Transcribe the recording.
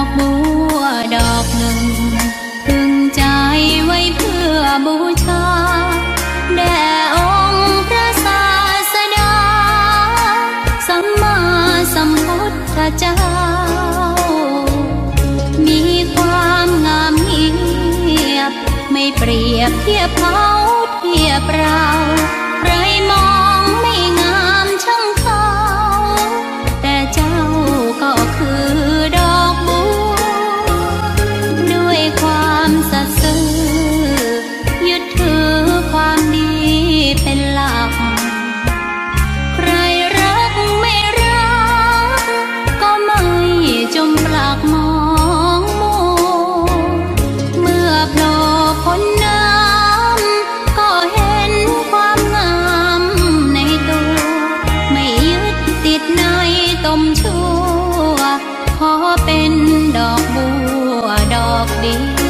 อกบัวดอกหนึ่งพึงใจไว้เพื่อบูชาแด่องค์พระศาสดาสัมมาสัมพุทธเจ้า มีความงามเงียบไม่เปรียบเทียบเขา ตมชั่ว ขอเป็นดอกบัวดอกเดียว